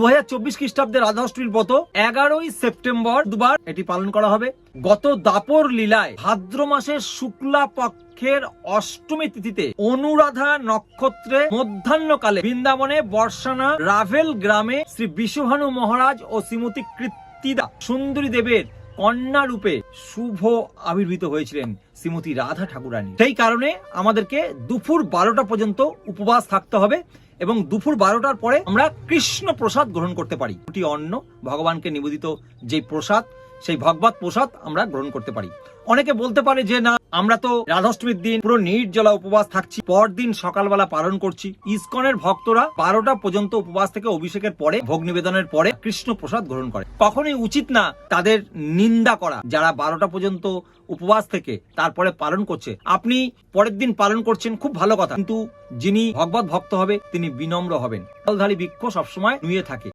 দু হাজার চব্বিশ খ্রিস্টাব্দে রাধাষ্টমীর এগারোই সেপ্টেম্বর দুবার এটি পালন করা হবে। গত দাপর লীলায় ভাদ্র মাসের শুক্লা পক্ষের অষ্টমী তিথিতে অনুরাধা নক্ষত্রে মধ্যাহ্নকালে বৃন্দাবনে বর্ষানা রাভেল গ্রামে শ্রী বিশ্বভানু মহারাজ ও শ্রীমতী কৃত্তিদা সুন্দরী দেবের কন্যা রূপে শুভ আবির্ভূত হয়েছিলেন শ্রীমতী রাধা ঠাকুরানী। সেই কারণে আমাদেরকে দুপুর বারোটা পর্যন্ত উপবাস থাকতে হবে এবং দুপুর বারোটার পরে আমরা কৃষ্ণ প্রসাদ গ্রহণ করতে পারি। দুটি অন্ন, ভগবানকে নিবেদিত যে প্রসাদ সেই ভগবত প্রসাদ আমরা গ্রহণ করতে পারি। অনেকে বলতে পারে যে, না, আমরা তো রাধাষ্টমীর দিন পুরো নির্জলা উপবাস থাকছি, পরদিন সকালবেলা পালন করছি। ইসকনের ভক্তরা বারোটা পর্যন্ত উপবাস থেকে অভিষেকের পরে, ভোগ নিবেদনের পরে কৃষ্ণ প্রসাদ গ্রহণ করে। কখনোই উচিত না তাদের নিন্দা করা। যারা বারোটা পর্যন্ত উপবাস থেকে তারপরে পালন করছে, আপনি পরের দিন পালন করছেন, খুব ভালো কথা। কিন্তু যিনি ভগবত ভক্ত হবে, তিনি বিনম্র হবেন। জলধারী বৃক্ষ সবসময় নুয়ে থাকে।